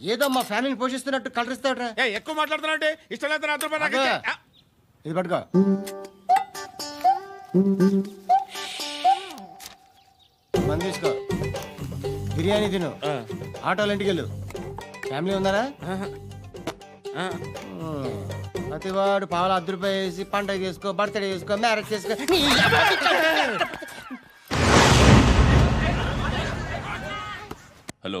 ఏదో మా ఫ్యామిలీని పోషిస్తున్నట్టు కలరిస్తావుట్రా ఏ ఎక్కువ మాట్లాడుతున్నావు ఇష్టం లేదు నాతో పాటు నాకు అబ్బా. ఇచ్చే. ఆ, ఇది పట్టుకో. మంది తీసుకో. బిర్యానీ తిను. ఆటోలు ఇంటికి వెళ్ళు ఫ్యామిలీ ఉన్నారా? మ్మ్. ప్రతివాడు పావులు అర్ధ రూపాయి వేసి పండగ చేసుకో బర్త్డే చేసుకో మ్యారేజ్ చేసుకో. నీ హలో.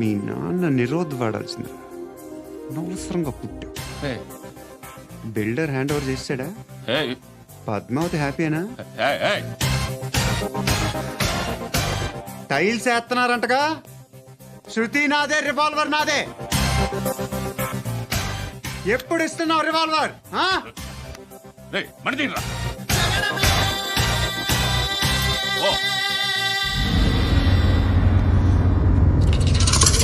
మీ నాన్న నిరోధ్ వాడాల్సింది. అనవసరంగా పుట్టావు బిల్డర్ హ్యాండ్ ఓవర్ చేసాడా పద్మావతి హ్యాపీనా? టైల్స్ వేస్తున్నారంటగా? శృతి నాదే రివాల్వర్ నాదే. ఎప్పుడు ఇస్తున్నావు రివాల్వర్? మణిదీన్రా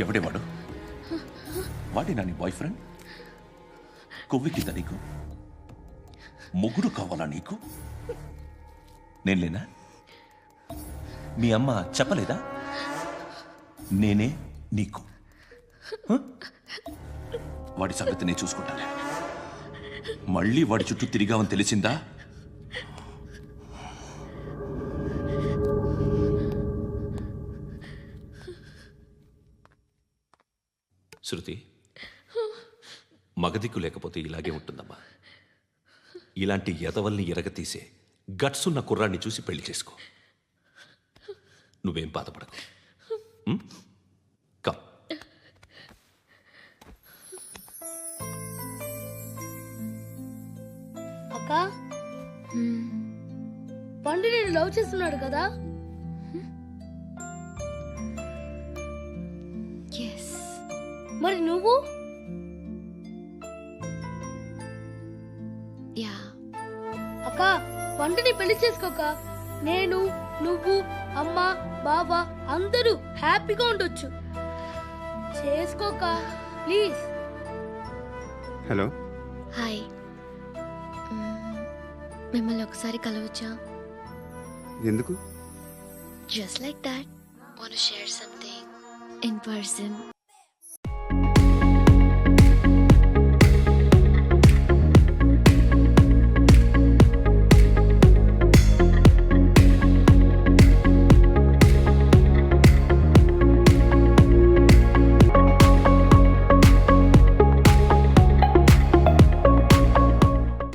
ఎవడే వాడు వాడేనా నీ బాయ్ ఫ్రెండ్ కొవ్వెక్కిందా నీకు? మొగుడు కావాలా నీకు? నేను లేనా? మీ అమ్మ చెప్పలేదా? నేనే నీకు. వాడి సంగతి నేను చూసుకుంటాను. మళ్ళీ వాడి చుట్టూ తిరిగావని తెలిసిందా? శృతి మగదిక్కు లేకపోతే ఇలాగే ఉంటుందమ్మా. ఇలాంటి ఎదవల్ని ఎరగతీసే గట్స్ ఉన్న కుర్రాన్ని చూసి పెళ్ళి చేసుకో. నువ్వేం బాధపడకు. కమ్. అక్క పండు నేను లవ్ చేస్తున్నాడు కదా? మరి నువ్వు? యా. అక్క పండుని పెళ్ళి చేసుకోక. నేను నువ్వు అమ్మ బావ అందరూ హ్యాపీగా ఉండొచ్చు. చేసుకోక ప్లీజ్. హలో. హాయ్. మిమ్మల్ని ఒకసారి కలవచ్చా? ఎందుకు? Just like that want share something in person